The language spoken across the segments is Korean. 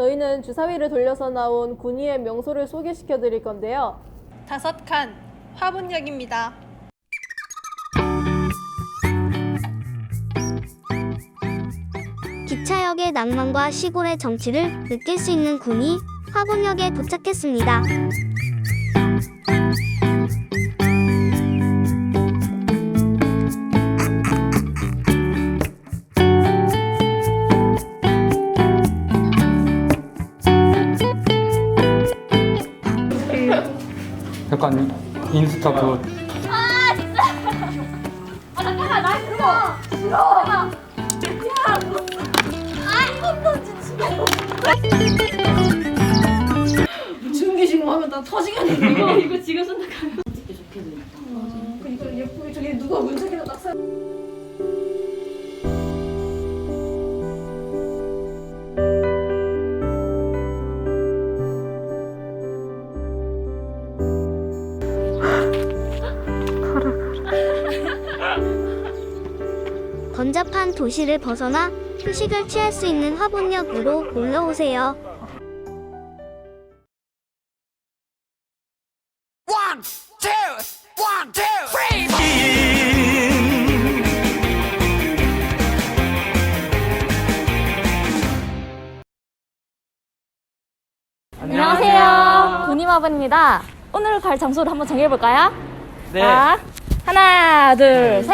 저희는 주사위를 돌려서 나온 군위의 명소를 소개시켜 드릴 건데요. 다섯 칸 화분역입니다. 기차역의 낭만과 시골의 정취를 느낄 수 있는 군이 화분역에 도착했습니다. 약간 인스타 그 준기식 하면 다 터지겠네 이거 이거 지금 생각하면. 찍기 좋게 되니까 그니까 예쁘게 저기 누가 문짝이나 딱 사. 번잡한 도시를 벗어나 휴식을 취할 수 있는 화분역으로 올라오세요. One, two, one, two, three. 안녕하세요. 군임화분입니다. 오늘 갈 장소를 한번 정해볼까요? 네. 자, 하나, 둘, 셋.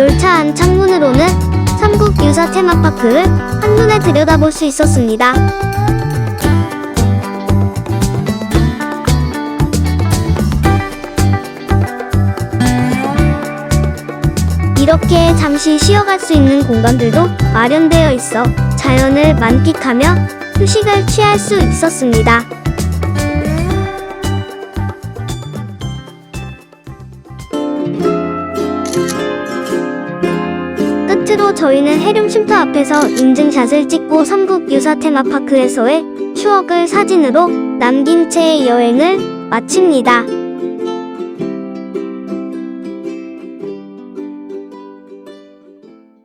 열차 안 창문으로는 삼국 유사 테마파크를 한눈에 들여다볼 수 있었습니다. 이렇게 잠시 쉬어갈 수 있는 공간들도 마련되어 있어 자연을 만끽하며 휴식을 취할 수 있었습니다. 끝으로 저희는 해룡 쉼터 앞에서 인증샷을 찍고 삼국 유사 테마파크에서의 추억을 사진으로 남긴 채 여행을 마칩니다.